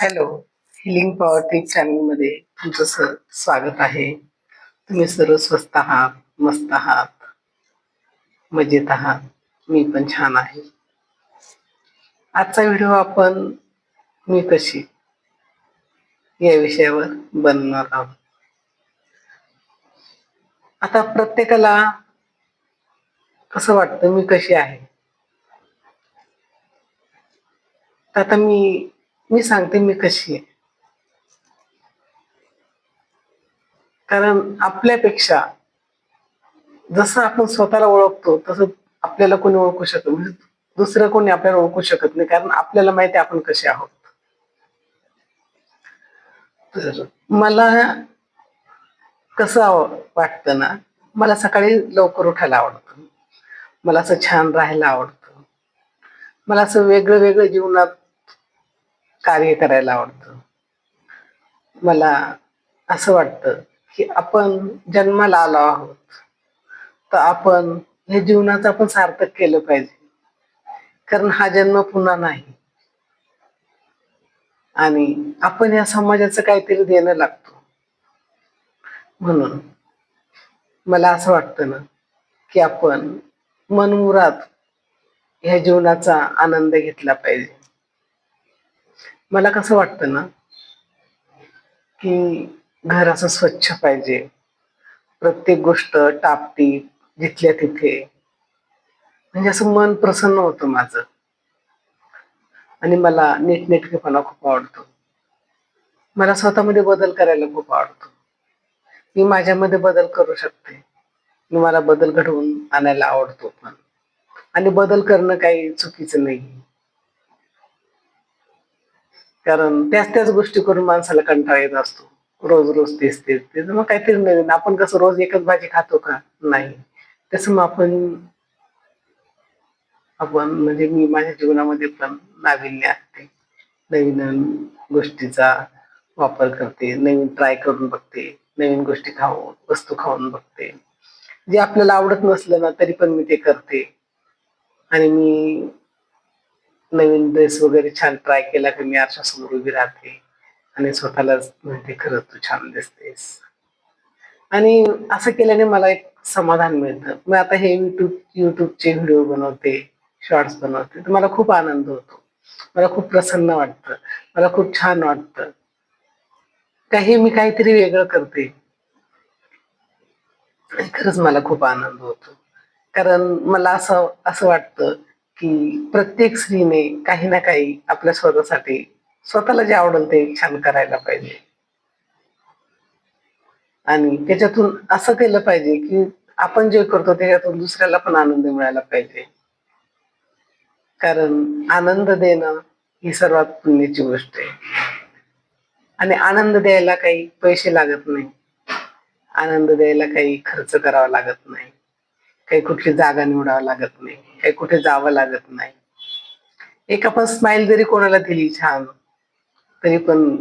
Hello healing power tip चॅनलमध्ये तुमचं sir स्वागत आहे. तुम्ही सर्व स्वस्त आहात मस्त आहात मजेत आहात. मी पण छान आहे. आजचा व्हिडिओ आपण मी कशी? या विषयावर बनवणार आहोत. आता प्रत्येकाला कसं वाटतं? मी कशी आहे? आता मी मी सांगते मी कशी आहे. कारण आपल्यापेक्षा जसं आपण स्वतःला ओळखतो तसं आपल्याला कोणी ओळखू शकत म्हणजे दुसरं कोणी आपल्याला ओळखू शकत नाही कारण आपल्याला माहिती आहे आपण कसे आहोत. तर मला कसं आव- वाटतं ना मला सकाळी लवकर उठायला आवडतं. मला असं छान राहायला आवडतं. मला असं वेगळं वेगळं जीवनात कार्य करायला आवडतं. मला असं वाटतं की आपण जन्माला आलो आहोत तर आपण हे जीवनाचं आपण सार्थक केलं पाहिजे. कारण हा जन्म पुन्हा नाही. आणि आपण या समाजाचं काहीतरी देणं लागतो. म्हणून मला असं वाटतं ना की आपण मनमुरात ह्या जीवनाचा आनंद घेतला पाहिजे. मला कसं वाटतं ना की घर असं स्वच्छ पाहिजे. प्रत्येक गोष्ट टापटीप जिथल्या तिथे. म्हणजे असं मन प्रसन्न होतं माझं. आणि मला नीटनेटकेपणा खूप आवडतो. मला स्वतःमध्ये बदल करायला खूप आवडतो. मी माझ्यामध्ये बदल करू शकते. मी मला बदल घडवून आणायला आवडतो पण. आणि बदल करणं काही चुकीचं नाही. कारण त्याच त्याच गोष्टी करून माणसाला कंटाळा येत असतो. रोज रोज तेच तेच तेच. मग काहीतरी नवीन. आपण कसं रोज एकच भाजी खातो का? नाही. तसं मग आपण आपण म्हणजे मी माझ्या जीवनामध्ये पण नाविन्य आणते नवीन नवीन गोष्टीचा वापर करते. नवीन ट्राय करून बघते. नवीन गोष्टी खाऊन वस्तू खाऊन बघते. जे आपल्याला आवडत नसलं ना तरी पण मी ते करते. आणि मी नवीन ड्रेस वगैरे छान ट्राय केला की मी आरशासमोर उभी राहते आणि स्वतःलाच म्हणते खरंच तू छान दिसतेस. आणि असं केल्याने मला एक समाधान मिळतं. मी आता हे युट्यूब युट्यूबचे व्हिडिओ बनवते शॉर्ट्स बनवते तर मला खूप आनंद होतो. मला खूप प्रसन्न वाटतं. मला खूप छान वाटतं. काही मी काहीतरी वेगळं करते. खरंच मला खूप आनंद होतो. कारण मला असं असं वाटतं की प्रत्येक स्त्रीने काही ना काही आपल्या स्वतःसाठी स्वतःला जे आवडेल ते छान करायला पाहिजे. आणि त्याच्यातून असं केलं पाहिजे की आपण जे करतो त्याच्यातून दुसऱ्याला पण आनंद मिळायला पाहिजे. कारण आनंद देणं ही सर्वात पुण्याची गोष्ट आहे. आणि आनंद द्यायला काही पैसे लागत नाही. आनंद द्यायला काही खर्च करावा लागत नाही. काही कुठली जागा निवडावं लागत नाही काही कुठे जावं लागत नाही. एक आपण स्माइल जरी कोणाला दिली छान तरी पण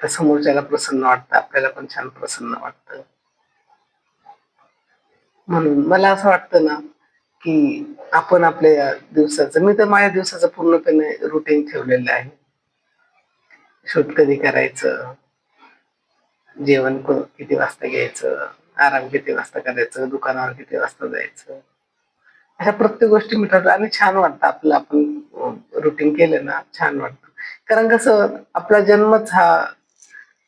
त्या समोरच्याला प्रसन्न वाटतं आपल्याला पण छान प्रसन्न वाटतं. म्हणून मला असं वाटतं ना की आपण आपल्या दिवसाचं मी तर माझ्या दिवसाचं पूर्णपणे रुटीन ठेवलेलं आहे. शूट कधी करायचं? जेवण किती वाजता घ्यायचं? आराम किती वाजता करायचं दुकानावर किती वाजता जायचं. अशा प्रत्येक गोष्टी मी आणि छान वाटतं आपलं आपण रुटीन केलं ना छान वाटतं. कारण कसं आपला जन्मच हा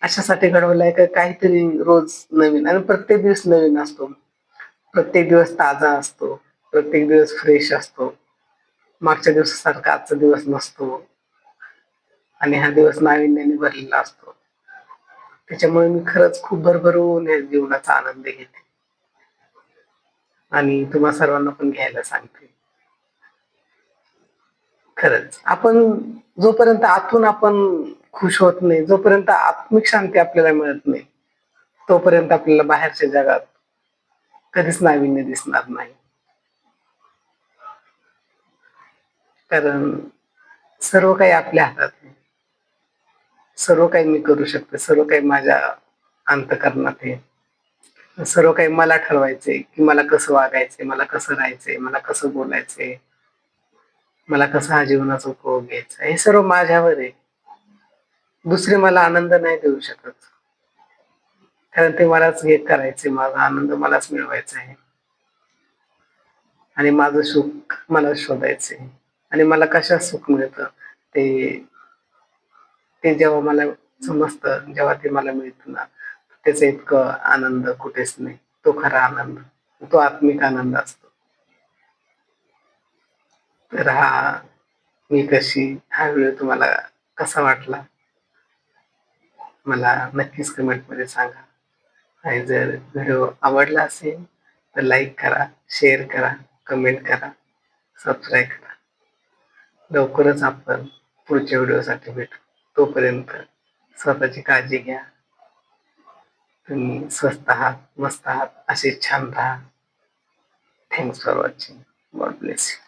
अशासाठी घडवलाय का काहीतरी रोज नवीन आणि प्रत्येक दिवस नवीन असतो. प्रत्येक दिवस ताजा असतो प्रत्येक दिवस फ्रेश असतो. मागच्या दिवसासारखा आजचा दिवस नसतो. आणि हा दिवस नाविन्याने भरलेला असतो. त्याच्यामुळे मी खरंच खूप भरभरून या जीवनाचा आनंद घेते. आणि तुम्हा सर्वांना पण घ्यायला सांगते. खरंच. आपण जोपर्यंत आतून आपण खुश होत नाही जोपर्यंत आत्मिक शांती आपल्याला मिळत नाही तोपर्यंत आपल्याला बाहेरच्या जगात कधीच नाविन्य दिसणार नाही. कारण सर्व काही आपल्या हातात सर्व काही मी करू शकते सर्व काही माझ्या अंतकरणात आहे. सर्व काही मला ठरवायचे की मला कसं वागायचंय मला कसं राहायचंय मला कसं बोलायचंय मला कसा हा जीवनाचा उपभोग घ्यायचा हे सर्व माझ्यावर आहे. दुसरे मला आनंद नाही देऊ शकत. कारण ते मलाच हे करायचे माझा आनंद मलाच मिळवायचा आहे. आणि माझं सुख मला शोधायचे आणि मला कशा सुख मिळतं ते ते जेव्हा मला समजतं जेव्हा ते मला मिळतं ना त्याचा इतकं आनंद कुठेच नाही. तो खरा आनंद तो आत्मिक आनंद असतो. तर हा मी कशी हा व्हिडिओ तुम्हाला कसा वाटला? मला नक्कीच कमेंटमध्ये सांगा. आणि जर व्हिडिओ आवडला असेल तर लाईक करा शेअर करा कमेंट करा सबस्क्राईब करा. लवकरच आपण पुढच्या व्हिडिओसाठी भेटू. तोपर्यंत स्वतःची काळजी घ्या. तुम्ही स्वस्त आहात मस्त आहात असे छान राहा. Thanks for watching God bless you